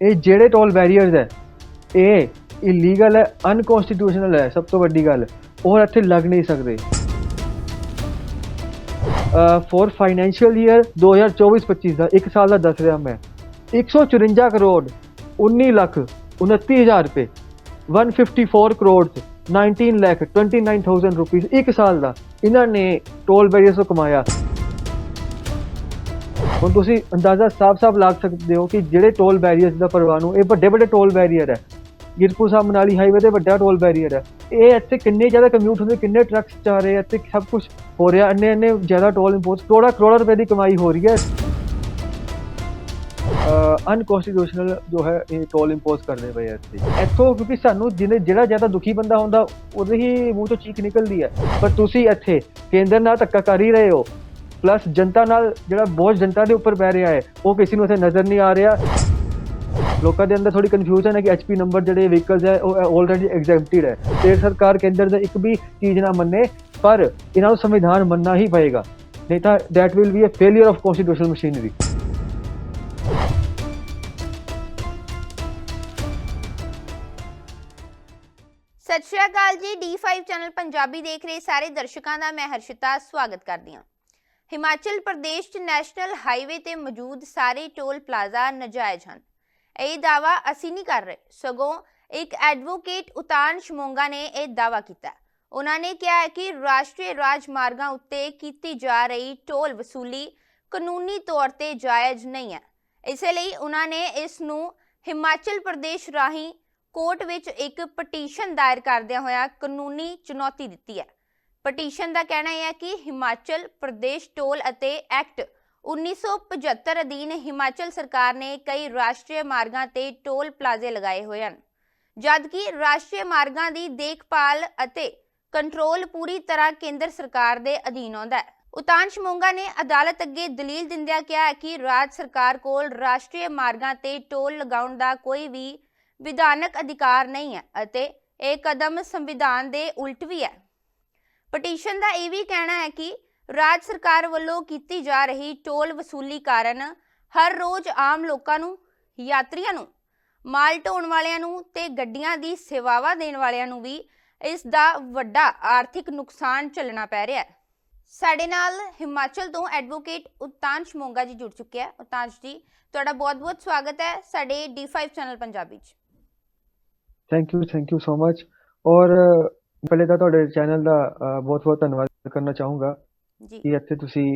ਇਹ ਜਿਹੜੇ toll barriers ਹੈ, ਇਹ ਇਲੀਗਲ ਹੈ ਅਨਕਨਸਟੀਟਿਊਸ਼ਨਲ ਹੈ, ਸਭ ਤੋਂ ਵੱਡੀ ਗੱਲ। ਔਰ ਇੱਥੇ ਲੱਗ ਨਹੀਂ ਸਕਦੇ। ਫੋਰ ਫਾਈਨੈਂਸ਼ੀਅਲ ਈਅਰ 2024-25 ਦਾ ਇੱਕ ਸਾਲ ਦਾ ਦੱਸ ਰਿਹਾ ਮੈਂ। 154 ਕਰੋੜ 19 ਲੱਖ 29000 ਰੁਪਏ। 154 ਕਰੋੜ 19 ਲੱਖ 29000 ਰੁਪਏ ਇੱਕ ਸਾਲ ਦਾ। ਇਹਨਾਂ ਨੇ ਟੋਲ ਬੈਰੀਅਰਸ ਤੋਂ ਕਮਾਇਆ। ਹੁਣ ਤੁਸੀਂ ਅੰਦਾਜ਼ਾ ਸਾਫ਼-ਸਾਫ਼ ਲਾ ਸਕਦੇ ਹੋ ਕਿ ਜਿਹੜੇ ਟੋਲ ਬੈਰੀਅਰਸ ਦਾ ਪਰਵਾਹ ਨੂੰ, ਇਹ ਵੱਡੇ ਵੱਡੇ ਟੋਲ ਬੈਰੀਅਰ ਹੈ। ਗਿਰਪੁਰ ਸਾਹਿਬ ਮਨਾਲੀ ਹਾਈਵੇ ਤੇ ਵੱਡਾ ਟੋਲ ਬੈਰੀਅਰ ਹੈ। ਇਹ ਇੱਥੇ ਕਿੰਨੇ ਜ਼ਿਆਦਾ ਕਮਿਊਟ ਹੁੰਦੇ, ਕਿੰਨੇ ਟਰੱਕਸ ਜਾ ਰਹੇ ਇੱਥੇ ਸਭ ਕੁਝ ਹੋ ਰਿਹਾ ਅੰਨੇ ਅੰਨੇ ਜ਼ਿਆਦਾ ਟੋਲ ਇੰਪੋਜ਼ ਕਰੋੜਾ ਕਰੋੜਾ ਰੁਪਏ ਦੀ ਕਮਾਈ ਹੋ ਰਹੀ ਹੈ। ਅਨਕਨਸਟੀਟਿਊਸ਼ਨਲ ਜੋ ਹੈ, ਇਹ ਟੋਲ ਇੰਪੋਜ਼ ਕਰਦੇ ਪਏ ਇੱਥੇ। ਇੱਥੋਂ ਕਿਉਂਕਿ ਸਾਨੂੰ ਜਿਹਨੇ ਜਿਹੜਾ ਜ਼ਿਆਦਾ ਦੁਖੀ ਬੰਦਾ ਹੁੰਦਾ, ਉਹਦੇ ਹੀ ਮੂੰਹ ਤੋਂ ਚੀਕ ਨਿਕਲਦੀ ਹੈ। ਪਰ ਤੁਸੀਂ ਇੱਥੇ ਕੇਂਦਰ ਨਾਲ ਧੱਕਾ ਕਰ ਹੀ ਰਹੇ ਹੋ। ਪਲੱਸ ਜਨਤਾ ਨਾਲ ਜਿਹੜਾ ਬੋਝ ਜਨਤਾ ਦੇ ਉੱਪਰ ਪੈ ਰਿਹਾ ਹੈ, ਉਹ ਕਿਸੇ ਨੂੰ ਇੱਥੇ ਨਜ਼ਰ ਨਹੀਂ ਆ ਰਿਹਾ। ਲੋਕਾਂ ਦੇ ਅੰਦਰ ਥੋੜੀ ਕਨਫਿਊਜ਼ਨ ਹੈ ਕਿ ਐਚਪੀ ਨੰਬਰ ਜਿਹੜੇ ਵਹੀਕਲਸ ਹੈ, ਉਹ ਆਲਰੇਡੀ ਐਗਜ਼ੈਂਪਟਡ ਹੈ। ਤੇ ਸਰਕਾਰ ਕੇਂਦਰ ਦਾ ਇੱਕ ਵੀ ਚੀਜ਼ ਨਾ ਮੰਨੇ, ਪਰ ਇਹਨਾਂ ਨੂੰ ਸੰਵਿਧਾਨ ਮੰਨਣਾ ਹੀ ਪਏਗਾ। ਨਹੀਂ ਤਾਂ that will be a failure of constitutional machinery ਸਤਿ ਸ਼੍ਰੀ ਅਕਾਲ ਜੀ D5 ਚੈਨਲ ਪੰਜਾਬੀ ਦੇਖ ਰਹੇ ਸਾਰੇ ਦਰਸ਼ਕਾਂ ਦਾ ਮੈਂ ਹਰਸ਼ਿਤਾ, ਸਵਾਗਤ ਕਰਦੀ ਹਾਂ। ਹਿਮਾਚਲ ਪ੍ਰਦੇਸ਼ 'ਚ ਨੈਸ਼ਨਲ ਹਾਈਵੇ ਤੇ ਮੌਜੂਦ ਸਾਰੇ ਟੋਲ ਪਲਾਜ਼ਾ ਨਜਾਇਜ਼ ਹਨ। ਇਹ ਦਾਵਾ ਅਸੀਂ ਨਹੀਂ ਕਰ ਰਹੇ। ਸਗੋਂ ਇੱਕ ਐਡਵੋਕੇਟ ਉਤਾਨ ਸ਼ਮੋਂਗਾ ਨੇ ਇਹ ਦਾਵਾ ਕੀਤਾ। ਉਹਨਾਂ ਨੇ ਕਿਹਾ ਹੈ ਕਿ ਰਾਸ਼ਟਰੀ ਰਾਜਮਾਰਗਾਂ ਉੱਤੇ ਕੀਤੀ ਜਾ ਰਹੀ ਟੋਲ ਵਸੂਲੀ ਕਾਨੂੰਨੀ ਤੌਰ ਤੇ ਜਾਇਜ਼ ਨਹੀਂ ਹੈ। ਇਸੇ ਲਈ ਉਹਨਾਂ ਨੇ ਇਸ ਨੂੰ ਹਿਮਾਚਲ ਪ੍ਰਦੇਸ਼ ਰਾਹੀਂ ਕੋਰਟ ਵਿੱਚ ਇੱਕ ਪਟੀਸ਼ਨ ਦਾਇਰ ਕਰਦਿਆਂ ਹੋਇਆ ਕਾਨੂੰਨੀ ਚੁਣੌਤੀ ਦਿੱਤੀ ਹੈ। ਪਟੀਸ਼ਨ ਦਾ ਕਹਿਣਾ ਹੈ ਕਿ ਹਿਮਾਚਲ ਪ੍ਰਦੇਸ਼ ਟੋਲ ਅਤੇ ਐਕਟ 1975 ਅਧੀਨ ਹਿਮਾਚਲ ਸਰਕਾਰ ਨੇ ਕਈ ਰਾਸ਼ਟਰੀ ਮਾਰਗਾਂ ਤੇ ਟੋਲ ਪਲਾਜ਼ੇ ਲਗਾਏ ਹੋਏ ਹਨ। ਜਦਕਿ ਰਾਸ਼ਟਰੀ ਮਾਰਗਾਂ ਦੀ ਦੇਖਭਾਲ ਅਤੇ ਕੰਟਰੋਲ ਪੂਰੀ ਤਰ੍ਹਾਂ ਕੇਂਦਰ ਸਰਕਾਰ ਦੇ ਅਧੀਨ ਆਉਂਦਾ ਹੈ। ਉਤਾਂਸ਼ ਸ਼ਮੋਂਗਾ ਨੇ ਅਦਾਲਤ ਅੱਗੇ ਦਲੀਲ ਦਿੰਦਿਆਂ ਕਿਹਾ ਕਿ ਰਾਜ ਸਰਕਾਰ ਕੋਲ ਰਾਸ਼ਟਰੀ ਮਾਰਗਾਂ ਤੇ ਟੋਲ ਲਗਾਉਣ ਦਾ ਕੋਈ ਵੀ ਵਿਧਾਨਕ ਅਧਿਕਾਰ ਨਹੀਂ ਹੈ ਅਤੇ ਇਹ ਕਦਮ ਸੰਵਿਧਾਨ ਦੇ ਉਲਟ ਵੀ ਹੈ। ਪਟੀਸ਼ਨ ਦਾ ਇਹ ਵੀ ਕਹਿਣਾ ਹੈ ਕਿ ਰਾਜ ਸਰਕਾਰ ਵੱਲੋਂ ਕੀਤੀ ਜਾ ਰਹੀ ਟੋਲ ਵਸੂਲੀ ਕਾਰਨ ਹਰ ਰੋਜ਼ ਆਮ ਲੋਕਾਂ ਨੂੰ, ਯਾਤਰੀਆਂ ਨੂੰ, ਮਾਲ ਢੋਣ ਵਾਲਿਆਂ ਨੂੰ ਤੇ ਗੱਡੀਆਂ ਦੀ ਸੇਵਾਵਾਂ ਦੇਣ ਵਾਲਿਆਂ ਨੂੰ ਵੀ ਇਸ ਦਾ ਵੱਡਾ ਆਰਥਿਕ ਨੁਕਸਾਨ ਝੱਲਣਾ ਪੈ ਰਿਹਾ ਹੈ। ਸਾਡੇ ਨਾਲ ਹਿਮਾਚਲ ਤੋਂ ਐਡਵੋਕੇਟ ਉਤਾਂਸ਼ ਮੋਂਗਾ ਜੀ ਜੁੜ ਚੁੱਕੇ ਹੈ ਉਤਾਂਸ਼ ਜੀ, ਤੁਹਾਡਾ ਬਹੁਤ-ਬਹੁਤ ਸਵਾਗਤ ਹੈ ਸਾਡੇ D5 ਚੈਨਲ ਪੰਜਾਬੀ 'ਚ। Thank you thank you so much ਔਰ ਪਹਿਲੇ ਤਾਂ ਤੁਹਾਡੇ ਚੈਨਲ ਦਾ ਬਹੁਤ ਬਹੁਤ ਧੰਨਵਾਦ ਕਰਨਾ ਚਾਹੂੰਗਾ ਜੀ। ਕਿ ਇੱਥੇ ਤੁਸੀਂ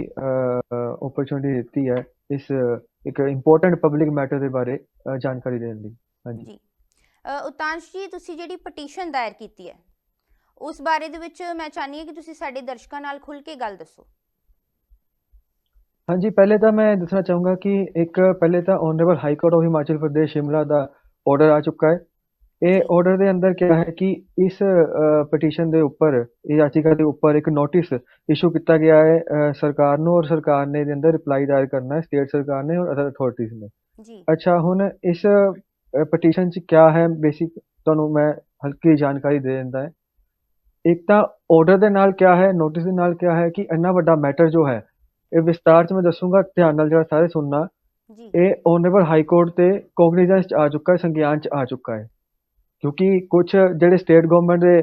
ਓਪਰਚੁਨਿਟੀ ਦਿੱਤੀ ਹੈ ਇਸ ਇੱਕ ਇੰਪੋਰਟੈਂਟ ਪਬਲਿਕ ਮੈਟਰ ਦੇ ਬਾਰੇ ਜਾਣਕਾਰੀ ਦੇਣ ਲਈ ਹਾਂਜੀ। ਜੀ। ਉਤਾਂਸ਼ ਜੀ ਤੁਸੀਂ ਜਿਹੜੀ ਪਟੀਸ਼ਨ ਦਾਇਰ ਕੀਤੀ ਹੈ ਉਸ ਬਾਰੇ ਦੇ ਵਿੱਚ ਮੈਂ ਚਾਹਨੀ ਹਾਂ ਕਿ ਤੁਸੀਂ ਸਾਡੇ ਦਰਸ਼ਕਾਂ ਨਾਲ ਖੁੱਲ ਕੇ ਗੱਲ ਦੱਸੋ। ਹਾਂਜੀ ਪਹਿਲੇ ਤਾਂ ਮੈਂ ਦੱਸਣਾ ਚਾਹੂੰਗਾ ਕਿ ਇੱਕ ਪਹਿਲੇ ਤਾਂ honourable high court of Himachal Pradesh Shimla the order ਆ ਚੁੱਕਾ ਹੈ। ਇਹ ਆਰਡਰ ਦੇ ਅੰਦਰ ਕਿਹਾ ਹੈ ਕਿ ਇਸ ਪਟੀਸ਼ਨ ਦੇ ਉੱਪਰ ਇਹ ਯਾਚੀਕਾ ਦੇ ਉੱਪਰ ਇੱਕ ਨੋਟਿਸ ਇਸ਼ੂ ਕੀਤਾ ਗਿਆ ਹੈ ਸਰਕਾਰ ਨੂੰ ਔਰ ਸਰਕਾਰ ਨੇ ਇਹਦੇ ਅੰਦਰ ਰਿਪਲਾਈ ਦਾਇਰ ਕਰਨਾ ਹੈ ਸਟੇਟ ਸਰਕਾਰ ਨੇ ਔਰ ਅਦਰ ਅਥਾਰਟੀਜ਼ ਨੇ। ਜੀ। ਅੱਛਾ ਹੁਣ ਇਸ ਪਟੀਸ਼ਨ 'ਚ ਕਿਆ ਹੈ? ਬੇਸਿਕ ਤੁਹਾਨੂੰ ਮੈਂ ਹਲਕੀ ਜਾਣਕਾਰੀ ਦੇ ਦਿੰਦਾ ਹੈ। ਇੱਕ ਤਾਂ ਆਰਡਰ ਦੇ ਨਾਲ ਕਿਆ ਹੈ? ਨੋਟਿਸ ਦੇ ਨਾਲ ਕਿਆ ਹੈ ਕਿ ਇੰਨਾ ਵੱਡਾ ਮੈਟਰ ਜੋ ਹੈ ਇਹ ਵਿਸਤਾਰ 'ਚ ਮੈਂ ਦੱਸੂੰਗਾ ਧਿਆਨ ਨਾਲ ਜਿਹੜਾ ਸਾਰੇ ਸੁਣਨਾ। ਜੀ। ਇਹ ਆਨਰੇਬਲ ਹਾਈ ਕੋਰਟ ਤੇ ਕੋਗਨੀਜ਼ੈਂਸ 'ਚ ਆ ਚੁੱਕਾ ਹੈ ਸੰਗਿਆਨ 'ਚ ਆ ਚੁੱਕਾ ਹੈ। ਕਿਉਂਕਿ ਕੁਝ ਜਿਹੜੇ ਸਟੇਟ ਗਵਰਨਮੈਂਟ ਦੇ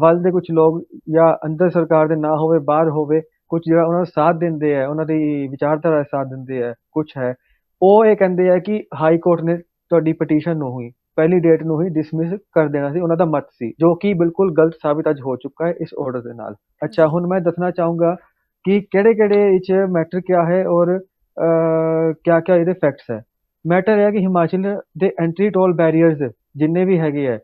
ਵੱਲ ਦੇ ਕੁਝ ਲੋਕ ਜਾਂ ਅੰਦਰ ਸਰਕਾਰ ਦੇ ਨਾ ਹੋਵੇ, ਬਾਹਰ ਹੋਵੇ ਕੁਝ ਜਿਹੜਾ ਉਹਨਾਂ ਦਾ ਸਾਥ ਦਿੰਦੇ ਆ, ਉਹਨਾਂ ਦੀ ਵਿਚਾਰਧਾਰਾ ਦਾ ਸਾਥ ਦਿੰਦੇ ਆ ਕੁਝ ਹੈ। ਉਹ ਇਹ ਕਹਿੰਦੇ ਆ ਕਿ ਹਾਈ ਕੋਰਟ ਨੇ ਤੁਹਾਡੀ ਪਟੀਸ਼ਨ ਨੂੰ ਹੀ, ਪਹਿਲੀ ਡੇਟ ਨੂੰ ਹੀ ਡਿਸਮਿਸ ਕਰ ਦੇਣਾ ਸੀ, ਉਹਨਾਂ ਦਾ ਮਤ ਸੀ, ਜੋ ਕਿ ਬਿਲਕੁਲ ਗਲਤ ਸਾਬਿਤ ਅੱਜ ਹੋ ਚੁੱਕਾ ਹੈ ਇਸ ਆਰਡਰ ਦੇ ਨਾਲ। ਅੱਛਾ, ਹੁਣ ਮੈਂ ਦੱਸਣਾ ਚਾਹੂੰਗਾ ਕਿ ਕਿਹੜੇ ਕਿਹੜੇ ਇਹ 'ਚ ਮੈਟਰ ਕਿਆ ਹੈ ਔਰ ਕਿਆ ਕਿਆ ਇਹਦੇ ਫੈਕਟਸ ਹੈ। ਮੈਟਰ ਇਹ ਹੈ ਕਿ ਹਿਮਾਚਲ ਦੇ ਐਂਟਰੀ ਟੋਲ ਬੈਰੀਅਰਸ ਜਿੰਨੇ ਵੀ ਹੈਗੇ ਆ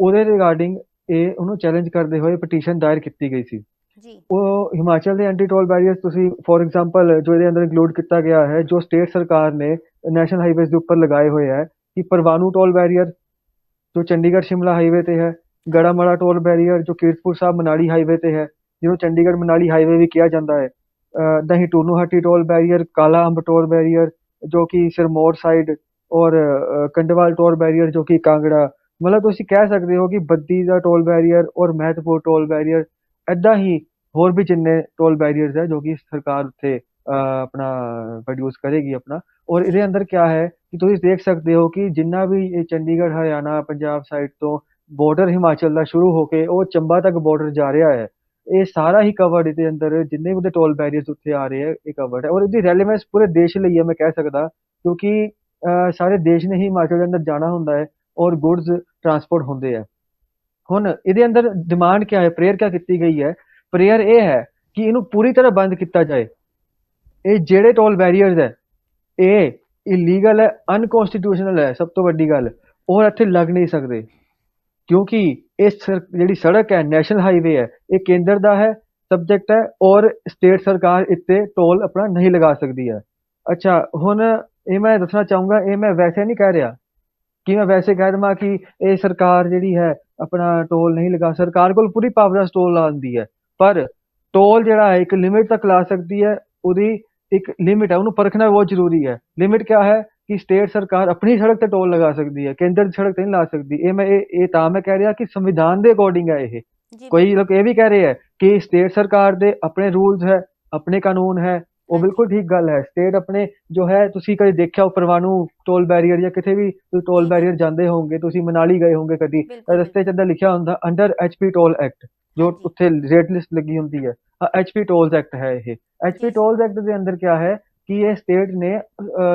ਉਹਦੇ ਰਿਗਾਰਡਿੰਗ ਇਹ ਉਹਨੂੰ ਚੈਲੰਜ ਕਰਦੇ ਹੋਏ ਪਟੀਸ਼ਨ ਦਾਇਰ ਕੀਤੀ ਗਈ ਸੀ। ਜੀ। ਉਹ ਹਿਮਾਚਲ ਦੇ ਐਂਟੀ ਟੋਲ ਬੈਰੀਅਰਸ ਤੁਸੀਂ ਫੋਰ ਐਗਜ਼ਾਮਪਲ ਜੋ ਇਹਦੇ ਅੰਦਰ ਇਨਕਲੂਡ ਕੀਤਾ ਗਿਆ ਹੈ ਜੋ ਸਟੇਟ ਸਰਕਾਰ ਨੇ ਨੈਸ਼ਨਲ ਹਾਈਵੇਜ਼ ਦੇ ਉੱਪਰ ਲਗਾਏ ਹੋਏ ਹੈ ਕਿ ਪਰਵਾਨੂ ਟੋਲ ਬੈਰੀਅਰ ਜੋ ਚੰਡੀਗੜ੍ਹ ਸ਼ਿਮਲਾ ਹਾਈਵੇ ਤੇ ਹੈ ਗੜਾਮੜਾ ਟੋਲ ਬੈਰੀਅਰ ਜੋ ਕੀਰਤਪੁਰ ਸਾਹਿਬ ਮਨਾਲੀ ਹਾਈਵੇ ਤੇ ਹੈ ਜਿਹਨੂੰ ਚੰਡੀਗੜ੍ਹ ਮਨਾਲੀ ਹਾਈਵੇ ਵੀ ਕਿਹਾ ਜਾਂਦਾ ਹੈ। ਦਹੀਂ ਟੂਨੂਹੱਟੀ ਟੋਲ ਬੈਰੀਅਰ ਕਾਲਾ ਅੰਬ ਟੋਲ ਬੈਰੀਅਰ ਜੋ ਕਿ ਸਿਰਮੌਰ ਸਾਈਡ ਔਰ ਕੰਡਵਾਲ ਟੋਲ ਬੈਰੀਅਰ ਜੋ ਕਿ ਕਾਂਗੜਾ, ਮਤਲਬ ਤੁਸੀਂ ਕਹਿ ਸਕਦੇ ਹੋ ਕਿ ਬੱਦੀ ਦਾ ਟੋਲ ਬੈਰੀਅਰ ਔਰ ਮਹਿਤਪੁਰ ਟੋਲ ਬੈਰੀਅਰ ਐਦਾਂ ਹੀ ਹੋਰ ਵੀ ਜਿੰਨੇ ਟੋਲ ਬੈਰੀਅਰਸ ਹੈ ਜੋ ਕਿ ਸਰਕਾਰ ਉੱਥੇ ਆਪਣਾ ਪ੍ਰੋਡਿਊਸ ਕਰੇਗੀ ਆਪਣਾ। ਔਰ ਇਹਦੇ ਅੰਦਰ ਕਿਆ ਹੈ ਕਿ ਤੁਸੀਂ ਦੇਖ ਸਕਦੇ ਹੋ ਕਿ ਜਿੰਨਾ ਵੀ ਇਹ ਚੰਡੀਗੜ੍ਹ, ਹਰਿਆਣਾ, ਪੰਜਾਬ ਸਾਈਡ ਤੋਂ ਬਾਰਡਰ ਹਿਮਾਚਲ ਦਾ ਸ਼ੁਰੂ ਹੋ ਕੇ ਉਹ ਚੰਬਾ ਤੱਕ ਬਾਰਡਰ ਜਾ ਰਿਹਾ ਹੈ। ਇਹ ਸਾਰਾ ਹੀ ਕਵਰਡ ਇਹਦੇ ਅੰਦਰ, ਜਿੰਨੇ ਵੀ ਉਹਦੇ ਟੋਲ ਬੈਰੀਅਰਸ ਉੱਥੇ ਆ ਰਹੇ ਹੈ, ਇਹ ਕਵਰਡ ਹੈ। ਔਰ ਇਹਦੀ ਰੈਲੇਵੈਂਸ ਪੂਰੇ ਦੇਸ਼ ਲਈ ਹੈ, ਮੈਂ ਕਹਿ ਸਕਦਾ, ਕਿਉਂਕਿ ਸਾਰੇ ਦੇਸ਼ ਨੇ ਹੀ ਹਿਮਾਚਲ ਦੇ ਅੰਦਰ ਜਾਣਾ ਹੁੰਦਾ ਹੈ ਔਰ ਗੁੱਡਸ ਟਰਾਂਸਪੋਰਟ ਹੁੰਦੇ ਹੈ ਹੁਣ ਇਹਦੇ ਅੰਦਰ ਡਿਮਾਂਡ ਕਿਆ ਹੈ? ਪ੍ਰੇਅਰ ਕਿਆ ਕੀਤੀ ਗਈ ਹੈ? ਪ੍ਰੇਅਰ ਇਹ ਹੈ ਕਿ ਇਹਨੂੰ ਪੂਰੀ ਤਰ੍ਹਾਂ ਬੰਦ ਕੀਤਾ ਜਾਏ। ਇਹ ਜਿਹੜੇ ਟੋਲ ਬੈਰੀਅਰਸ ਹੈ, ਇਹ ਇਲੀਗਲ ਹੈ ਅਨਕਨਸਟੀਟਿਊਸ਼ਨਲ ਹੈ, ਸਭ ਤੋਂ ਵੱਡੀ ਗੱਲ। ਔਰ ਇੱਥੇ ਲੱਗ ਨਹੀਂ ਸਕਦੇ। ਕਿਉਂਕਿ ਇਹ ਸਰ- ਜਿਹੜੀ ਸੜਕ ਹੈ ਨੈਸ਼ਨਲ ਹਾਈਵੇ ਹੈ, ਇਹ ਕੇਂਦਰ ਦਾ ਹੈ ਸਬਜੈਕਟ ਹੈ, ਔਰ ਸਟੇਟ ਸਰਕਾਰ ਇੱਥੇ ਟੋਲ ਆਪਣਾ ਨਹੀਂ ਲਗਾ ਸਕਦੀ ਹੈ। ਅੱਛਾ, ਹੁਣ ਇਹ ਮੈਂ ਦੱਸਣਾ ਚਾਹੂੰਗਾ ਇਹ ਮੈਂ ਵੈਸੇ ਨਹੀਂ ਕਹਿ ਰਿਹਾ ਕਿ ਮੈਂ ਵੈਸੇ ਕਹਿ ਦਵਾਂ ਕਿ ਇਹ ਸਰਕਾਰ ਜਿਹੜੀ ਹੈ ਆਪਣਾ ਟੋਲ ਨਹੀਂ ਲਗਾ ਸਰਕਾਰ ਕੋਲ ਪੂਰੀ ਪਾਵਰ ਹੈ ਟੋਲ ਲਾਉਣ ਹੈ ਪਰ ਟੋਲ ਜਿਹੜਾ ਹੈ ਇੱਕ ਲਿਮਿਟ ਤੱਕ ਲਾ ਸਕਦੀ ਹੈ ਉਹਦੀ ਇੱਕ ਲਿਮਿਟ ਹੈ ਉਹਨੂੰ ਪਰਖਣਾ ਬਹੁਤ ਜ਼ਰੂਰੀ ਹੈ। ਲਿਮਿਟ ਕਿਆ ਹੈ? ਕਿ ਸਟੇਟ ਸਰਕਾਰ ਆਪਣੀ ਸੜਕ ਤੇ ਟੋਲ ਲਗਾ ਸਕਦੀ ਹੈ ਕੇਂਦਰ ਦੀ ਸੜਕ ਤੇ ਨਹੀਂ ਲਾ ਸਕਦੀ। ਇਹ ਮੈਂ ਇਹ ਇਹ ਤਾਂ ਮੈਂ ਕਹਿ ਰਿਹਾ ਕਿ ਸੰਵਿਧਾਨ ਦੇ ਅਕੋਰਡਿੰਗ ਹੈ ਇਹ। ਕੋਈ ਲੋਕ ਇਹ ਵੀ ਕਹਿ ਰਹੇ ਹੈ ਕਿ ਸਟੇਟ ਸਰਕਾਰ ਦੇ ਆਪਣੇ ਰੂਲਸ ਹੈ ਆਪਣੇ ਕਾਨੂੰਨ ਹੈ ਉਹ। ਬਿਲਕੁਲ ਠੀਕ ਗੱਲ ਹੈ ਸਟੇਟ ਆਪਣੇ ਜੋ ਹੈ ਤੁਸੀਂ ਕਦੇ ਦੇਖਿਆ ਹੋ ਪਰਵਾਣੂ ਟੋਲ ਬੈਰੀਅਰ ਜਾਂ ਕਿਤੇ ਵੀ ਟੋਲ। ਬੈਰੀਅਰ ਜਾਂਦੇ ਹੋਵੋਗੇ ਤੁਸੀਂ ਮਨਾਲੀ ਗਏ ਹੋਵੋਗੇ ਕਦੀ ਬਿਲਕੁਲ ਰਸਤੇ 'ਚ ਅੰਦਰ ਲਿਖਿਆ ਹੁੰਦਾ ਅੰਡਰ ਐਚਪੀ ਟੋਲ ਐਕਟ ਜੋ। ਉੱਥੇ ਰੇਟ ਲਿਸਟ ਲੱਗੀ ਹੁੰਦੀ ਹੈ ਐਚਪੀ ਟੋਲਸ ਐਕਟ ਹੈ ਇਹ ਐਚਪੀ। ਟੋਲਸ ਐਕਟ ਦੇ ਅੰਦਰ ਕਿਆ ਹੈ ਕਿ ਇਹ ਸਟੇਟ ਨੇ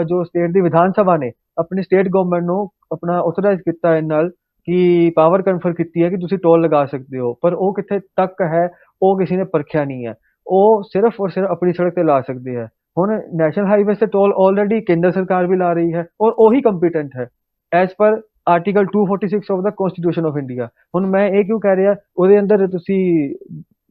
ਜੋ ਸਟੇਟ ਦੀ ਵਿਧਾਨ ਸਭਾ ਨੇ ਆਪਣੀ ਸਟੇਟ ਗਵਰਨਮੈਂਟ ਨੂੰ ਆਪਣਾ ਆਥੋਰਾਈਜ਼ ਕੀਤਾ ਇਹ ਨਾਲ ਕਿ ਪਾਵਰ ਕਨਫਰ ਕੀਤੀ ਹੈ ਕਿ ਤੁਸੀਂ ਟੋਲ ਲਗਾ ਸਕਦੇ ਹੋ ਪਰ ਉਹ ਕਿੱਥੇ ਤੱਕ ਹੈ ਉਹ ਕਿਸੇ ਨੇ ਪਰਖਿਆ ਨਹੀਂ ਹੈ ਉਹ ਸਿਰਫ ਔਰ ਸਿਰਫ ਆਪਣੀ ਸੜਕ ਤੇ ਲਾ ਸਕਦੇ ਹੈ। ਹੁਣ ਨੈਸ਼ਨਲ ਹਾਈਵੇ ਤੇ ਟੋਲ ਆਲਰੇਡੀ ਕੇਂਦਰ ਸਰਕਾਰ ਵੀ ਲਾ ਰਹੀ ਹੈ ਔਰ ਉਹੀ ਕੰਪੀਟੈਂਟ ਹੈ। As per article 246 of the constitution of India ਹੁਣ ਮੈਂ ਇਹ ਕਿਉਂ ਕਹਿ ਰਿਹਾ, ਉਹਦੇ ਅੰਦਰ ਤੁਸੀਂ